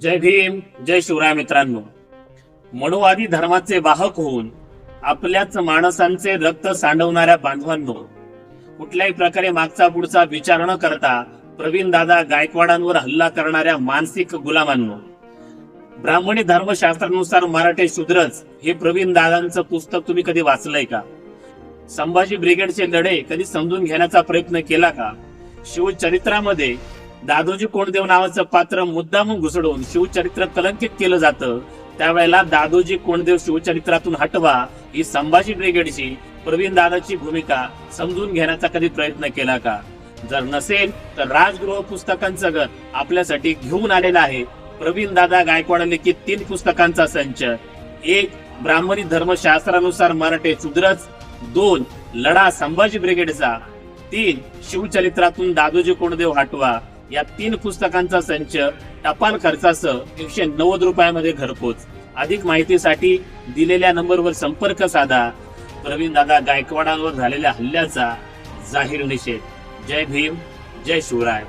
जय भीम जय शिवराय मित्रांनो. मनुवादी धर्माचे वाहक होऊन आपल्याच माणसांचे रक्त सांडवणाऱ्या बांधवांनो कुठल्याही प्रकारे मागचा पुढचा विचार न करता प्रवीण दादा गायकवाडांवर हल्ला करणाऱ्या मानसिक गुलामांनो ब्राह्मणी धर्मशास्त्रानुसार मराठे शूद्रच हे प्रवीण दादांचं पुस्तक तुम्ही कधी वाचलंय का? संभाजी ब्रिगेडचे लढे कधी समजून घेण्याचा प्रयत्न केला का? शिवचरित्रामध्ये दादोजी कोंडदेव नावाचं पात्र मुद्दाम घुसडून शिवचरित्र कलंकित केलं जातं. त्यावेळेला दादोजी कोंडदेव शिवचरित्रातून हटवा ही संभाजी ब्रिगेडची प्रवीण दादाची भूमिका समजून घेण्याचा कधी प्रयत्न केला का? जर नसेल तर राजगृह पुस्तकांचं गत आपल्यासाठी घेऊन आलेला आहे. प्रवीण दादा गायकवाड लिखित तीन पुस्तकांचा संच? एक ब्राह्मणी धर्मशास्त्रानुसार मराठे चुद्रच. दोन लढा संभाजी ब्रिगेडचा. तीन शिवचरित्रातून दादोजी कोंडदेव हटवा. या तीन पुस्तकांचा संच टपाल खर्चासह एकशे नव्वद रुपयामध्ये घरपोच. अधिक माहितीसाठी दिलेल्या नंबरवर संपर्क साधा. प्रवीण दादा गायकवाडांवर झालेल्या हल्ल्याचा जाहीर निषेध. जय भीम जय शिवराय.